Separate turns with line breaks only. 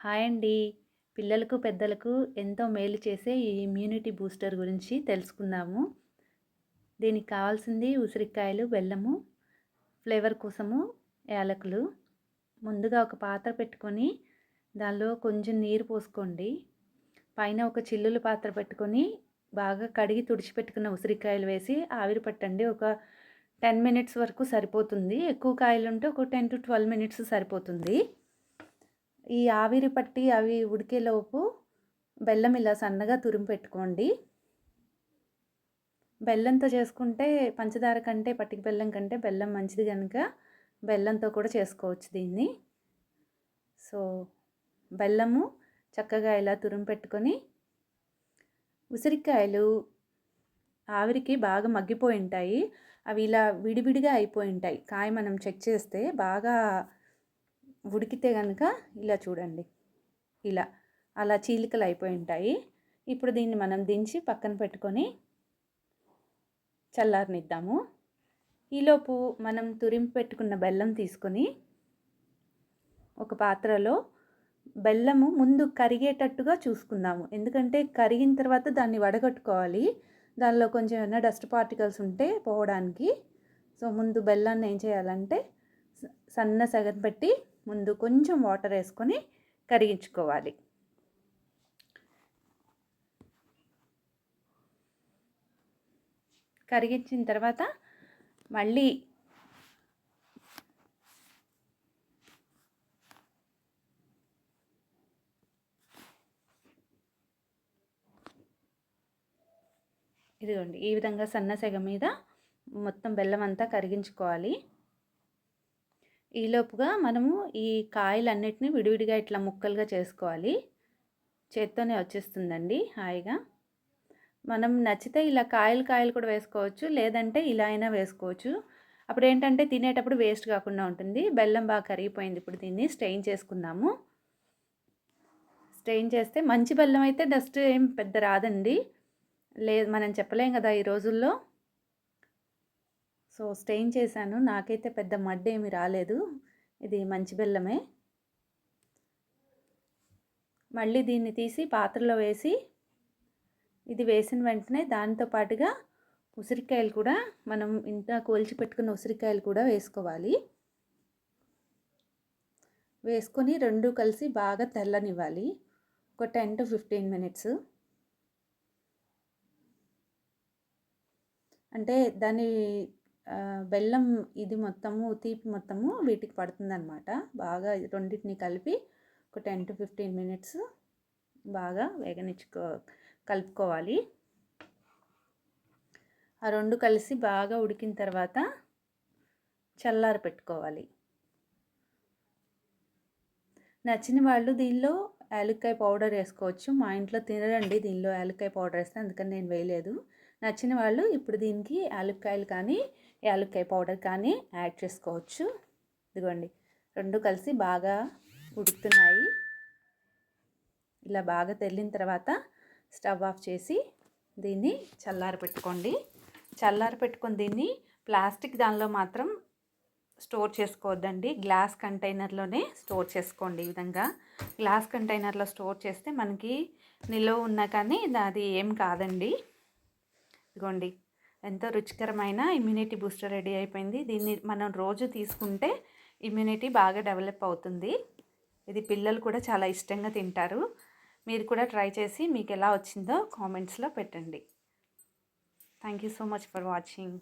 Hi అండి. పిల్లలకు పెద్దలకు ఎంతో మేలు చేసే ఈ ఇమ్యూనిటీ బూస్టర్ గురించి తెలుసుకుందాము. దీనికి కావాల్సింది ఉసిరికాయలు బెల్లము ఫ్లేవర్ కోసము యాలకులు. ముందుగా ఒక పాత్ర పెట్టుకొని దానిలో కొంచెం నీరు పోసుకోండి. పైన ఒక చిల్లుల పాత్ర పెట్టుకొని బాగా కడిగి తుడిచిపెట్టుకున్న ఉసిరికాయలు వేసి ఆవిరి పట్టండి. ఒక టెన్ మినిట్స్ వరకు సరిపోతుంది. ఎక్కువ కాయలు ఉంటే ఒక టెన్ టు ట్వెల్వ్ మినిట్స్ సరిపోతుంది. ఈ ఆవిరి పట్టి అవి ఉడికేలోపు బెల్లం ఇలా సన్నగా తురిమి పెట్టుకోండి. బెల్లంతో చేసుకుంటే పంచదార కంటే పట్టిక బెల్లం కంటే బెల్లం మంచిది కనుక బెల్లంతో కూడా చేసుకోవచ్చు దీన్ని. సో బెల్లము చక్కగా ఇలా తురిమి పెట్టుకొని ఉసిరికాయలు ఆవిరికి బాగా మగ్గిపోయి ఉంటాయి. అవి ఇలా విడివిడిగా అయిపోయి ఉంటాయి. కాయ మనం చెక్ చేస్తే బాగా ఉడికితే కనుక ఇలా చూడండి. ఇలా అలా చీలికలు అయిపోయి ఉంటాయి. ఇప్పుడు దీన్ని మనం దించి పక్కన పెట్టుకొని చల్లారనిద్దాము. ఈలోపు మనం తురిమి పెట్టుకున్న బెల్లం తీసుకొని ఒక పాత్రలో బెల్లము ముందు కరిగేటట్టుగా చూసుకుందాము. ఎందుకంటే కరిగిన తర్వాత దాన్ని వడగట్టుకోవాలి. దానిలో కొంచెం ఏమైనా డస్ట్ పార్టికల్స్ ఉంటే పోవడానికి. సో ముందు బెల్లాన్ని ఏం చేయాలంటే సన్న సగం పెట్టి ముందు కొంచెం వాటర్ వేసుకొని కరిగించుకోవాలి. కరిగించిన తర్వాత మళ్ళీ ఇదిగోండి ఈ విధంగా సన్న సెగ మీద మొత్తం బెల్లం అంతా కరిగించుకోవాలి. ఈలోపుగా మనము ఈ కాయలన్నిటిని విడివిడిగా ఇట్లా ముక్కలుగా చేసుకోవాలి. చేత్తోనే వచ్చేస్తుందండి హాయిగా. మనం నచ్చితే ఇలా కాయలు కాయలు కూడా వేసుకోవచ్చు లేదంటే ఇలా అయినా వేసుకోవచ్చు. అప్పుడు ఏంటంటే తినేటప్పుడు వేస్ట్ కాకుండా ఉంటుంది. బెల్లం బాగా కరిగిపోయింది ఇప్పుడు దీన్ని స్టెయిన్ చేసుకుందాము. స్టెయిన్ చేస్తే మంచి బెల్లం అయితే డస్ట్ ఏం పెద్ద రాదండి. లేదు మనం చెప్పలేం కదా ఈ రోజుల్లో. సో స్టెయిన్ చేశాను. నాకైతే పెద్ద మడ్ ఏమి రాలేదు. ఇది మంచి బెల్లమే. మళ్ళీ దీన్ని తీసి పాత్రలో వేసి ఇది వేసిన వెంటనే దానితో పాటుగా ఉసిరికాయలు కూడా మనం ఇంత కోల్చి పెట్టుకున్న ఉసిరికాయలు కూడా వేసుకోవాలి. వేసుకొని రెండు కలిసి బాగా తెల్లనివ్వాలి. ఒక టెన్ టు ఫిఫ్టీన్ మినిట్స్. అంటే దాని బెల్లం ఇది మొత్తము తీపి మొత్తము వీటికి పడుతుందన్నమాట. బాగా రెండింటిని కలిపి ఒక టెన్ టు ఫిఫ్టీన్ మినిట్స్ బాగా వేగనిచ్చుకో కలుపుకోవాలి. ఆ రెండు కలిసి బాగా ఉడికిన తర్వాత చల్లారి పెట్టుకోవాలి. నచ్చిన వాళ్ళు దీనిలో యాలక్కాయ పౌడర్ వేసుకోవచ్చు. మా ఇంట్లో తినరండి దీనిలో యాలక్కాయ పౌడర్ వేస్తే అందుకని నేను వేయలేదు. నచ్చిన వాళ్ళు ఇప్పుడు దీనికి యాలక్కాయలు కానీ యాలక్కాయ పౌడర్ కానీ యాడ్ చేసుకోవచ్చు. ఇదిగోండి రెండు కలిసి బాగా ఉడుకుతున్నాయి. ఇలా బాగా తెల్లిన తర్వాత స్టవ్ ఆఫ్ చేసి దీన్ని చల్లారి పెట్టుకోండి. చల్లారి పెట్టుకొని దీన్ని ప్లాస్టిక్ దానిలో మాత్రం స్టోర్ చేసుకోవద్దండి. గ్లాస్ కంటైనర్లోనే స్టోర్ చేసుకోండి ఈ విధంగా. గ్లాస్ కంటైనర్లో స్టోర్ చేస్తే మనకి నిల్వ ఉన్నా కానీ అది ఏం కాదండి. ఇదిగోండి. ఎంతో రుచికరమైన ఇమ్యూనిటీ బూస్టర్ రెడీ అయిపోయింది. దీన్ని మనం రోజు తీసుకుంటే ఇమ్యూనిటీ బాగా డెవలప్ అవుతుంది. ఇది పిల్లలు కూడా చాలా ఇష్టంగా తింటారు. మీరు కూడా ట్రై చేసి మీకు ఎలా వచ్చిందో కామెంట్స్లో పెట్టండి. Thank you so much for watching